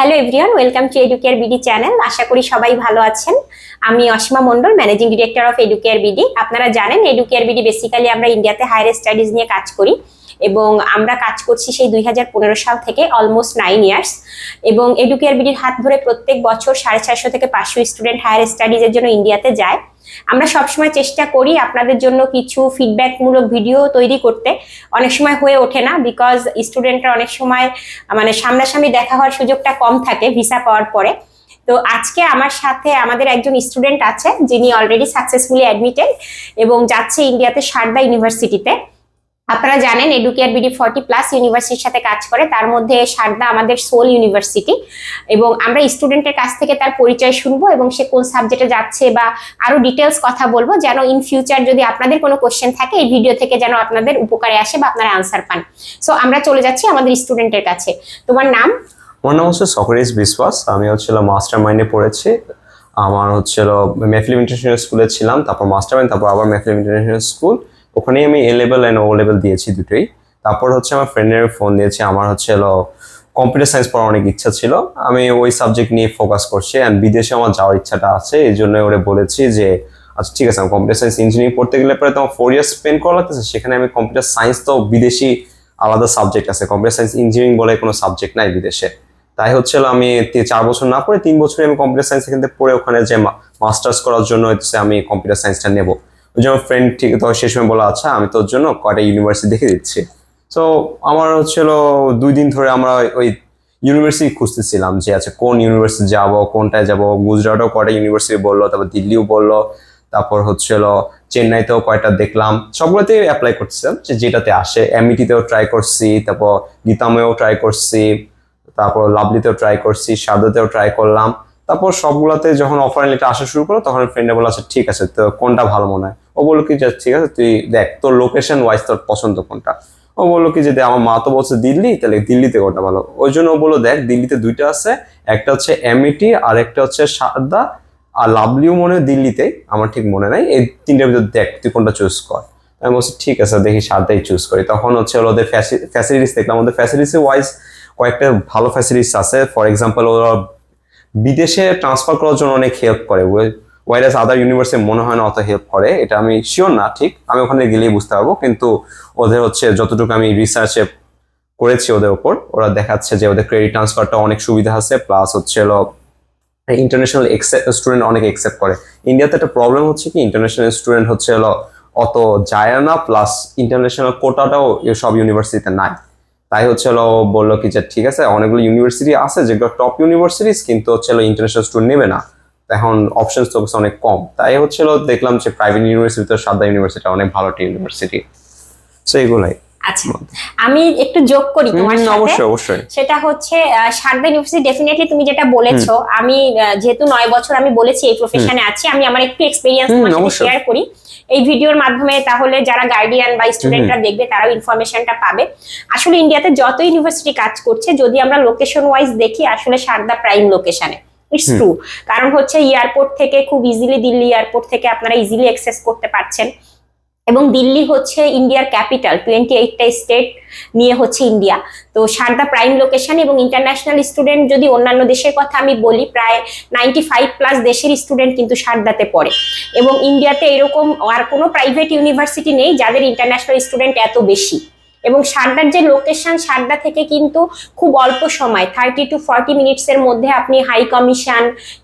Hello everyone welcome to Educare BD channel আশা করি সবাই ভালো আছেন। আমি Ashima Mondal managing director of Educare BD আপনারা জানেন এডুকেয়ার বিডি বেসিক্যালি আমরা ইন্ডিয়াতে হায়ার স্টাডিজ নিয়ে কাজ করি এবং আমরা কাজ করছি সেই দুই হাজার পনেরো সাল থেকে অলমোস্ট নাইন ইয়ার্স এবং এডুকেয়ার বিডির হাত ধরে প্রত্যেক বছর সাড়ে চারশো থেকে পাঁচশো স্টুডেন্ট হায়ার স্টাডিজের জন্য ইন্ডিয়াতে যায়। আমরা সবসময় চেষ্টা করি আপনাদের জন্য কিছু ফিডব্যাকমূলক ভিডিও তৈরি করতে। অনেক সময় হয়ে ওঠে না বিকজ স্টুডেন্টরা অনেক সময় মানে সামনাসামনি দেখা হওয়ার সুযোগটা কম থাকে ভিসা পাওয়ার পরে। তো আজকে আমার সাথে আমাদের একজন স্টুডেন্ট আছে যিনি অলরেডি সাকসেসফুলি অ্যাডমিটেড এবং যাচ্ছে ইন্ডিয়াতে সারদা ইউনিভার্সিটিতে আপনারা জানেন এডুকেয়ার বিডি ফর্টি প্লাস ইউনিভার্সিটির সাথে কাজ করে, তার মধ্যে সারদা আমাদের সোল ইউনিভার্সিটি এবং আমরা স্টুডেন্টের কাছ থেকে তার পরিচয় শুনব এবং সে কোন সাবজেক্টে যাচ্ছে বা আরও ডিটেলস কথা বলব, যেন ইন ফিউচার যদি আপনাদের কোনো কোশ্চেন থাকে, এই ভিডিও থেকে যেন আপনাদের উপকারে আসে বা আপনারা আনসার পান। সো আমরা চলে যাচ্ছি আমাদের স্টুডেন্টের কাছে। তোমার নাম? আমার নাম হচ্ছে সকরিস বিশ্বাস, আমি হচ্ছিল মাস্টার মাইন্ডে পড়েছি। আমার হচ্ছিল মেফিলিম ইন্টারন্যাশনাল স্কুলে ছিলাম, তারপর মাস্টার মাইন্ড তারপর আবার মেফিলিম ইন্টারন্যাশনাল স্কুল ওখানেই আমি A level and O level দিয়েছি দুটোই। তারপর হচ্ছে আমার ফ্রেন্ডের ফোন দিয়েছি, আমার হচ্ছে কম্পিউটার সায়েন্স পড়ার অনেক ইচ্ছা ছিল। আমি ওই সাবজেক্ট নিয়ে ফোকাস করছি অ্যান্ড বিদেশে আমার যাওয়ার ইচ্ছাটা আছে, এই জন্য ওরে বলেছি যে আচ্ছা ঠিক আছে, আমি কম্পিউটার সায়েন্স ইঞ্জিনিয়ারিং পড়তে গেলে পরে তোমার ফোর ইয়ার্স স্পেন্ড করা লাগতেছে সেখানে আমি কম্পিউটার সায়েন্স তো বিদেশি আলাদা সাবজেক্ট আছে। কম্পিউটার সায়েন্স ইঞ্জিনিয়ারিং বলে কোনো সাবজেক্ট নাই বিদেশে। তাই হচ্ছে আমি চার বছর না পড়ে তিন বছরে আমি কম্পিউটার সায়েন্স এখান থেকে পড়ে ওখানে যে মাস্টার্স করার জন্য হচ্ছে আমি কম্পিউটার সায়েন্সটা নেব। ওই জন্য ফ্রেন্ড ঠিক তো সেই সময় বলা আচ্ছা আমি তোর জন্য কয়টা ইউনিভার্সিটি দেখে দিচ্ছি। তো আমার হচ্ছিল দুই দিন ধরে আমরা ওই ইউনিভার্সিটি খুঁজতেছিলাম যে আচ্ছা কোন ইউনিভার্সিটি যাব, কোনটায় যাব? গুজরাটও কয়টা ইউনিভার্সিটি বলল, তারপর দিল্লিও বলল, তারপর হচ্ছিল চেন্নাইতেও কয়টা দেখলাম। সবগুলোতেই অ্যাপ্লাই করছিলাম যে যেটাতে আসে। এমইটিতেও ট্রাই করছি, তারপর গীতাময়েও ট্রাই করছি, তারপর লাভলিতেও ট্রাই করছি, সারদাতেও ট্রাই করলাম। তারপর সবগুলাতে যখন অফার লেটার আসা শুরু করল, তখন ফ্রেন্ডে বলে আচ্ছা ঠিক আছে, তো কোনটা ভালো মনে হয়? ও বলল কি ঠিক আছে, তুই দেখ, তোর লোকেশন ওয়াইজ তোর পছন্দ কোনটা? ও বলল কি, যে আমার মা তো বলছে দিল্লি, তাহলে দিল্লিতে কোনটা ভালো? ওই জন্য ও বলল, দেখ, দিল্লিতে দুইটা আছে, একটা হচ্ছে এমইটি আর একটা হচ্ছে সারদা আর লাভলিও মনে হয় দিল্লিতে, আমার ঠিক মনে নাই, এই তিনটার ভিতর দেখ, তুই কোনটা চুজ কর। আমি বলছি, ঠিক আছে, দেখি সারদাই চুজ করি। তখন হচ্ছে ওদের ফ্যাসিলিটিস দেখলাম, ওদের ফ্যাসিলিটিস ওয়াইজ কয়েকটা ভালো ফ্যাসিলিটিস আছে। ফর এক্সাম্পল ওরা বিদেশে ট্রান্সফার করার জন্য অনেক হেল্প করে। ওয়াইরাস আদার ইউনিভার্সিটি মনে হয় না অত হেল্প করে। এটা আমি শিওর না, ঠিক? আমি ওখানে গেলেই বুঝতে পারব। কিন্তু ওদের হচ্ছে যতটুকু আমি রিসার্চে করেছি ওদের উপর, ওরা দেখাচ্ছে যে ওদের ক্রেডিট ট্রান্সফারটা অনেক সুবিধা আছে। প্লাস হচ্ছে ইন্টারন্যাশনাল স্টুডেন্ট অনেক একসেপ্ট করে। ইন্ডিয়াতে একটা প্রবলেম হচ্ছে কি? ইন্টারন্যাশনাল স্টুডেন্ট হচ্ছে হলো অত যায় না। প্লাস ইন্টারন্যাশনাল কোটাটাও সব ইউনিভার্সিটিতে নাই। তাই হচ্ছে হলো বলল কি যে ঠিক আছে অনেকগুলো ইউনিভার্সিটি আছে যেগুলো টপ ইউনিভার্সিটিস কিন্তু হচ্ছে ইন্টারন্যাশনাল স্টুডেন্ট নেবে না। এখন অপশনস তো অনেক কম। তাই হচ্ছে হলো দেখলাম যে প্রাইভেট ইউনিভার্সিটি তো সাদা ইউনিভার্সিটি অনেক ভালো একটা ইউনিভার্সিটি সো এগুলাই। আচ্ছা আমি একটু যোগ করি তোমার সাথে। অবশ্যই অবশ্যই। সেটা হচ্ছে সারদা ইউনিভার্সিটি ডেফিনেটলি তুমি যেটা বলেছ আমি যেহেতু নয় বছর আমি বলেছি এই প্রফেশনে আছি আমি আমার একটু এক্সপিরিয়েন্স তোমার সাথে। শেয়ার করি। এই ভিডিওর মাধ্যমে তাহলে যারা গার্ডিয়ান বা স্টুডেন্টরা দেখবে তারাও ইনফরমেশনটা পাবে। আসলে ইন্ডিয়াতে যত ইউনিভার্সিটি কাজ করছে যদি আমরা লোকেশন ওয়াইজ দেখি আসলে সারদা প্রাইম লোকেশনে ইটস ট্রু কারণ হচ্ছে এয়ারপোর্ট থেকে খুব ইজিলি দিল্লি এয়ারপোর্ট থেকে আপনারা ইজিলি অ্যাক্সেস করতে পারছেন। এবং দিল্লি হচ্ছে ইন্ডিয়ার ক্যাপিটাল টোয়েন্টি এইটটা স্টেট নিয়ে হচ্ছে ইন্ডিয়া। তো সারদা প্রাইম লোকেশন এবং ইন্টারন্যাশনাল স্টুডেন্ট যদি অন্যান্য দেশের কথা আমি বলি, প্রায় নাইনটি ফাইভ প্লাস দেশের স্টুডেন্ট কিন্তু সারদাতে পড়ে। এবং ইন্ডিয়াতে এরকম আর কোনো প্রাইভেট ইউনিভার্সিটি নেই যাদের ইন্টারন্যাশনাল স্টুডেন্ট এত বেশি। এবং সারদার যে লোকেশন সারদা থেকে কিন্তু খুব অল্প সময় থার্টি টু ফর্টি মিনিটসের মধ্যে আপনি হাই কমিশন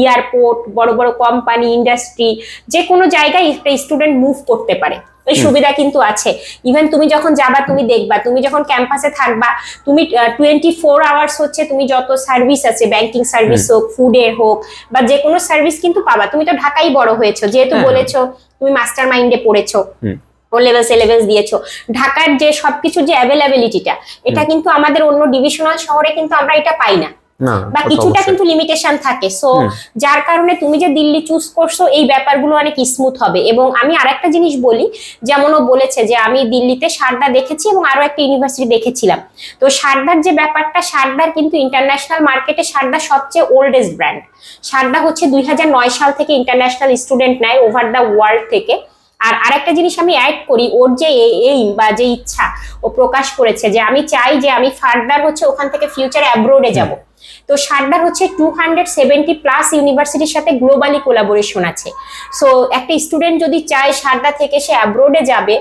এয়ারপোর্ট বড় বড় কোম্পানি ইন্ডাস্ট্রি যে কোনো জায়গায় স্টুডেন্ট মুভ করতে পারে। এই সুবিধা কিন্তু আছে। ইভেন তুমি যখন যাবা তুমি দেখবা। তুমি যখন ক্যাম্পাসে থাকবা তুমি টোয়েন্টি ফোর আওয়ার্স হচ্ছে তুমি যত সার্ভিস আছে ব্যাংকিং সার্ভিস হোক ফুডের হোক বা যে কোনো সার্ভিস কিন্তু পাবা। তুমি তো ঢাকাই বড় হয়েছো। যেহেতু হ্যাঁ। বলেছ তুমি মাস্টার মাইন্ডে পড়েছো। ও লেভেলস লেভেলস দিয়েছ। ঢাকার যে সবকিছুর যে অ্যাভেলেবিলিটিটা এটা কিন্তু আমাদের অন্য ডিভিশনাল শহরে কিন্তু আমরা এটা পাই না। বা কিছুটা কিন্তু লিমিটেশন থাকে। সো যার কারণে তুমি যে দিল্লি চুজ করছ এই ব্যাপারগুলো অনেক স্মুথ হবে। এবং আমি আরেকটা জিনিস বলি যেমন ও বলেছে যে আমি দিল্লিতে সারদা দেখেছি এবং আরও একটা ইউনিভার্সিটি দেখেছিলাম। তো সারদার যে ব্যাপারটা সারদার কিন্তু ইন্টারন্যাশনাল মার্কেটে সারদা সবচেয়ে ওল্ডেস্ট ব্র্যান্ড সারদা হচ্ছে দুই হাজার নয় সাল থেকে ইন্টারন্যাশনাল স্টুডেন্ট নেয় ওভার দ্য ওয়ার্ল্ড থেকে। আর আরেকটা জিনিস আমি অ্যাড করি ওর যে এইম বা যে ইচ্ছা ও প্রকাশ করেছে যে আমি চাই যে আমি ফার্দার হচ্ছে ওখান থেকে ফিউচারে অ্যাব্রোডে যাব। তো সারদার হচ্ছে টু হান্ড্রেড সেভেন্টি প্লাস ইউনিভার্সিটির সাথে গ্লোবালি কোলাবোরেশন আছে। সো একটা স্টুডেন্ট যদি চায় সারদা থেকে সে অ্যাব্রোডে যাবে,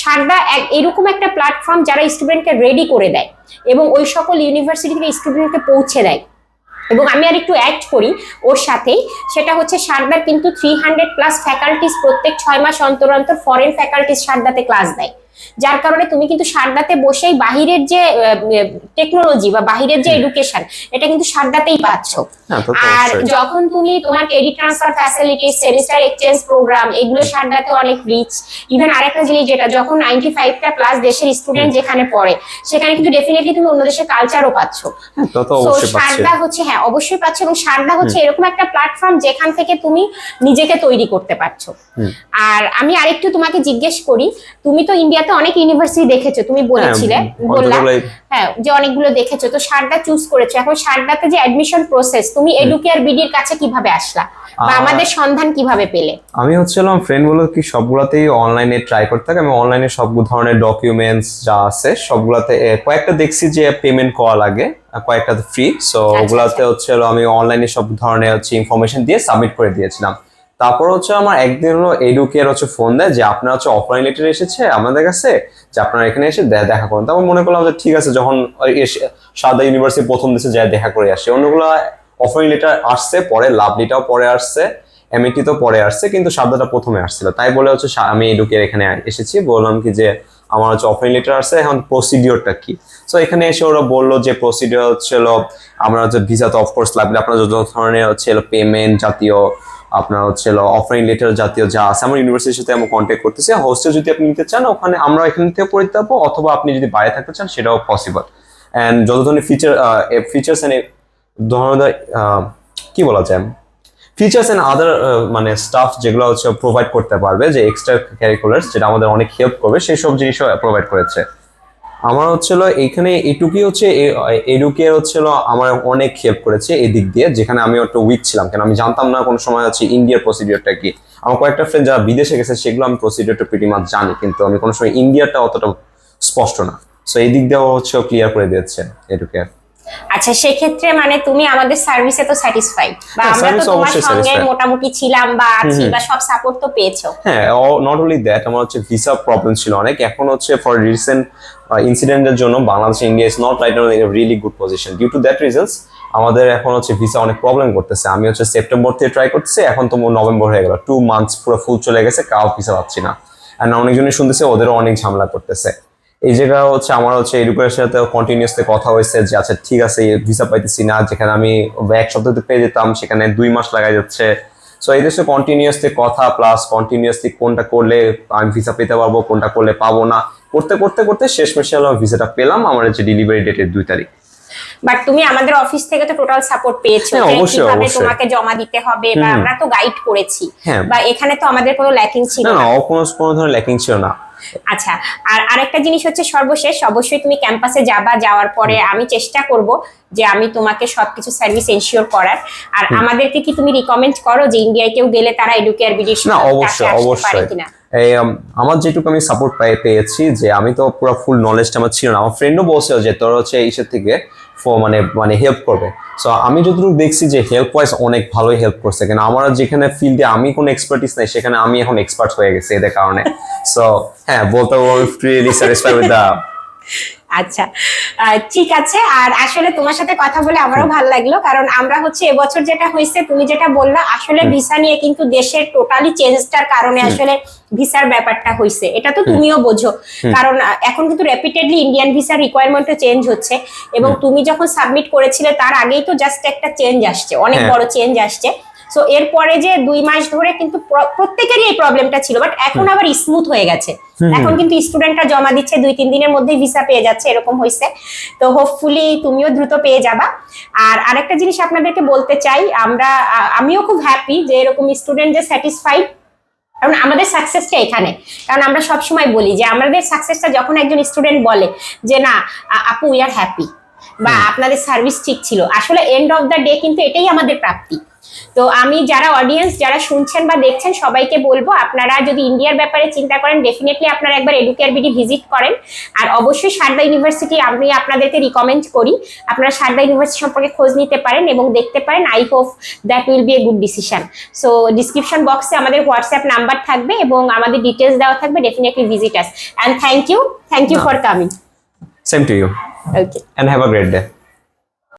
সারদা এক, এরকম একটা প্ল্যাটফর্ম যারা স্টুডেন্টকে রেডি করে দেয় এবং ওই সকল ইউনিভার্সিটি থেকে স্টুডেন্টকে পৌঁছে দেয়। এবং আমি আর একটু অ্যাড করি ওর সাথেই সেটা হচ্ছে সারদার কিন্তু থ্রি হান্ড্রেড প্লাস ফ্যাকাল্টিস প্রত্যেক ছয় মাস অন্তর অন্তর ফরেন ফ্যাকাল্টিস সারদাতে ক্লাস দেয়। যার কারণে তুমি কিন্তু সারদাতে বসেই বাহিরের যে টেকনোলজি বা বাহিরের যে এডুকেশন এটা কিন্তু সারদাতেই পাচ্ছ। হ্যাঁ আর যখন তুমি তোমার credit transfer facility semester exchange programme এগুলো সারদাতে অনেক রিচ ইভেন আরেকটা জিনিস যেটা যখন নাইনটি ফাইভটা প্লাস দেশের স্টুডেন্ট যেখানে পড়ে সেখানে কিন্তু ডেফিনেটলি তুমি অন্য দেশের কালচারও পাচ্ছ। হ্যাঁ, তো সারদা হচ্ছে হ্যাঁ অবশ্যই পাচ্ছ এবং সারদা হচ্ছে এরকম একটা প্ল্যাটফর্ম যেখান থেকে তুমি নিজেকে তৈরি করতে পারছ। আর আমি আরেকটু তোমাকে জিজ্ঞেস করি তুমি তো ইন্ডিয়াতে অনেক ইউনিভার্সিটি দেখেছ তুমি বলেছিলে হ্যাঁ, বললা হ্যাঁ যে অনেকগুলো দেখেছ তো সারদা চুজ করেছ। এখন সারদাতে যে অ্যাডমিশন প্রসেস তুমি এডুকেয়ার বিডির কাছে কীভাবে আসলা? বা আমাদের সন্ধান কীভাবে পেলে? আমি হচ্ছিলাম ফ্রেন্ড বলে কি সবগুলাতেই অনলাইনে ট্রাই করতে থাকি আমি অনলাইনে সব ধরনের ডকুমেন্টস যা আছে সবগুলাতে কয়েকটা দেখছি যে পেমেন্ট করা লাগে কয়েকটা ফ্রি সো আচ্ছা, ওগুলাতে হচ্ছে আমি অনলাইনে সব ধরনের হচ্ছে ইনফরমেশন দিয়ে সাবমিট করে দিয়েছিলাম। তারপর হচ্ছে আমার একদিন হলো এডুকেয়ার হচ্ছে ফোন দেয় যে আপনার হচ্ছে অফলাইন লেটার এসেছে আমাদের কাছে, যে আপনারা এখানে এসে দেখা করুন। তারপর মনে করলাম যে ঠিক আছে, যখন সাদা ইউনিভার্সিটি প্রথম দেশে যায় দেখা করে আসে। অন্যগুলো অফলাইন লেটার আসছে, পরে লাভলিটাও পরে আসছে এমএটি তো পরে আসছে, কিন্তু সাদাটা প্রথমে আসছিল। তাই বলে হচ্ছে আমি এডুকের এখানে এসেছি। বললাম কি যে আমার হচ্ছে অফলাইন লেটার আসছে, এখন প্রসিডিওরটা কি? সো এখানে এসে ওরা বলল যে প্রসিডিওর হচ্ছে আমরা হচ্ছে ভিসা তো অফকোর্স লাগবে আপনার যত ধরনের হচ্ছে পেমেন্ট জাতীয় আপনার হচ্ছে অফলাইন লেটার জাতীয় যা আছে, আমার ইউনিভার্সিটির সাথে আমি কন্ট্যাক্ট করতেছি। হোস্টেল যদি আপনি নিতে চান, ওখানে আমরা এখান থেকে করে দিতে অথবা আপনি যদি বাইরে থাকতে চান, সেটাও পসিবল অ্যান্ড যত ধরনের ফিচার ফিচার্স এন্ড ধরনের কি বলা যায়? ফিচার্স অ্যান্ড আদার মানে স্টাফ যেগুলো হচ্ছে প্রোভাইড করতে পারবে, যে এক্সট্রা ক্যারিকুলার যেটা আমাদের অনেক হেল্প করবে সেই সব জিনিসও প্রোভাইড করেছে। আমার হচ্ছিল এইখানে এটুকুই হচ্ছে এডুকে হচ্ছিল আমার অনেক হেল্প করেছে এই দিক দিয়ে, যেখানে আমি একটু উইক ছিলাম। কেন আমি জানতাম না কোনো সময় হচ্ছে ইন্ডিয়ার প্রসিডিওরটা কি। আমার কয়েকটা ফ্রেন্ড যারা বিদেশে গেছে, সেগুলো আমি প্রসিডিওরটা প্রিটি মাছ জানি, কিন্তু আমি কোনো সময় ইন্ডিয়াটা অতটা স্পষ্ট না। সো এই দিক দিয়েও হচ্ছে ক্লিয়ার করে দিয়েছে এডুকে আচ্ছা সেক্ষেত্রে মানে তুমি আমাদের সার্ভিসে তো স্যাটিসফাইড বা হ্যাঁ, আমরা তো তোমার সঙ্গে মোটামুটি ছিলাম বা আছি বা সব সাপোর্ট তো পেয়েছ। হ্যাঁ নট অনলি দ্যাট আমার হচ্ছে ভিসা প্রবলেম ছিল অনেক। এখন হচ্ছে ফর রিসেন্ট ইনসিডেন্টের জন্য Bangladesh India is not right on really good position due to that reasons আমাদের এখন হচ্ছে ভিসা অনেক প্রবলেম করতেছে। আমি হচ্ছে সেপ্টেম্বর থেকে ট্রাই করতেছি এখন তো নভেম্বর হয়ে গেল। টু মান্থস পুরো ফুল চলে গেছে কাউ ভিসা পাচ্ছি না। আর অনেকজনই শুনতেছে ওদেরও অনেক ঝামেলা করতেছে। এই জায়গা হচ্ছে আমার হচ্ছে এডুকেশনের সাথে কন্টিনিউসলি কথা হয়েছে যে আচ্ছা ঠিক আছে ভিসা পাইতেছি না যেখানে আমি এক সপ্তাহে পেয়ে যেতাম সেখানে দুই মাস লাগাই যাচ্ছে। সো এই দেশে কন্টিনিউসলি কথা প্লাস কন্টিনিউসলি কোনটা করলে আমি ভিসা পেতে পারব কোনটা করলে পাবো না করতে করতে করতে শেষ মেশে আমি ভিসাটা পেলাম আমার হচ্ছে ডেলিভারি ডেটের দুই তারিখ। বাট তুমি আমাদের অফিস থেকে তো টোটাল সাপোর্ট পেয়েছ হ্যাঁ, অবশ্যই, কীভাবে। তোমাকে জমা দিতে হবে বা আমরা তো গাইড করেছি। হ্যাঁ। বা এখানে তো আমাদের কোনো ল্যাকিং ছিল না কোনো কোনো ধরনের ল্যাকিং ছিল না। আচ্ছা আর আরেকটা জিনিস হচ্ছে সর্বশেষ অবশ্যই তুমি ক্যাম্পাসে যাবা যাওয়ার পরে আমি চেষ্টা করব যে আমি তোমাকে সবকিছু সার্ভিস এনশিওর করার। আর আমাদেরকে কি তুমি রিকমেন্ড করো যে ইন্ডিয়ায় কেউ গেলে তারা এডুকেয়ার বিডির না অবশ্যই অবশ্যই। কিনা? আমার যেটুকু আমি সাপোর্ট পাই, পেয়েছি যে আমি তো পুরো ফুল নলেজটা আমার ছিল না। আমার ফ্রেন্ডও বলছিল যে তোর হচ্ছে এইসব থেকে মানে মানে হেল্প করবে। সো আমি যতটুকু দেখছি যে হেল্প ওয়াইজ অনেক ভালোই হেল্প করছে। কেন আমার যেখানে ফিল্ডে আমি কোনো এক্সপার্টিস নাই, সেখানে আমি এখন এক্সপার্ট হয়ে গেছি এদের কারণে। সো হ্যাঁ বলতে রিয়েলি স্যাটিসফাই আচ্ছা ঠিক আছে। আর আসলে তোমার সাথে কথা বলে আমারও ভালো লাগল কারণ আমরা হচ্ছে এবছর যেটা হয়েছে তুমি যেটা বললা আসলে ভিসা নিয়ে কিন্তু দেশের টোটালি চেঞ্জটার কারণে আসলে ভিসার ব্যাপারটা হয়েছে। এটা তো তুমিও বোঝো। কারণ এখন কিন্তু রেপিটেডলি ইন্ডিয়ান ভিসার রিকোয়ারমেন্টও চেঞ্জ হচ্ছে এবং তুমি যখন সাবমিট করেছিলে তার আগেই তো জাস্ট একটা চেঞ্জ আসছে অনেক হ্যাঁ। বড় চেঞ্জ আসছে। সো এরপরে যে দুই মাস ধরে কিন্তু প্র- প্রত্যেকেরই এই প্রবলেমটা ছিল বাট এখন আবার স্মুথ হয়ে গেছে। এখন কিন্তু স্টুডেন্টরা জমা দিচ্ছে দুই তিন দিনের মধ্যেই ভিসা পেয়ে যাচ্ছে এরকম হয়েছে তো হোপফুলি তুমিও দ্রুত পেয়ে যাবা। আর আরেকটা জিনিস আপনাদেরকে বলতে চাই আমরা আমিও খুব হ্যাপি যে এরকম স্টুডেন্ট যে স্যাটিসফাইড কারণ আমাদের সাকসেসটা এখানে। কারণ আমরা সব সময় বলি যে আমাদের সাকসেসটা যখন একজন স্টুডেন্ট বলে যে না আপু উই আর হ্যাপি বা আপনাদের সার্ভিস ঠিক ছিল। আসলে এন্ড অফ দ্য ডে কিন্তু এটাই আমাদের প্রাপ্তি। তো আমি যারা অডিয়েন্স যারা শুনছেন বা দেখছেন সবাইকে বলব আপনারা যদি ইন্ডিয়ার ব্যাপারে চিন্তা করেন ডেফিনেটলি আপনারা একবার এডুকেয়ার বিডি ভিজিট করেন। আর অবশ্যই সারদা ইউনিভার্সিটি আমি আপনাদেরকে রিকমেন্ড করি। আপনারা সারদা ইউনিভার্সিটি সম্পর্কে খোঁজ নিতে পারেন এবং দেখতে পারেন I hope that will be a good decision so description বক্সে আমাদের হোয়াটসঅ্যাপ নাম্বার থাকবে এবং আমাদের ডিটেলস দেওয়া থাকবে definitely visit us and thank you thank you for coming same to you okay and have a great day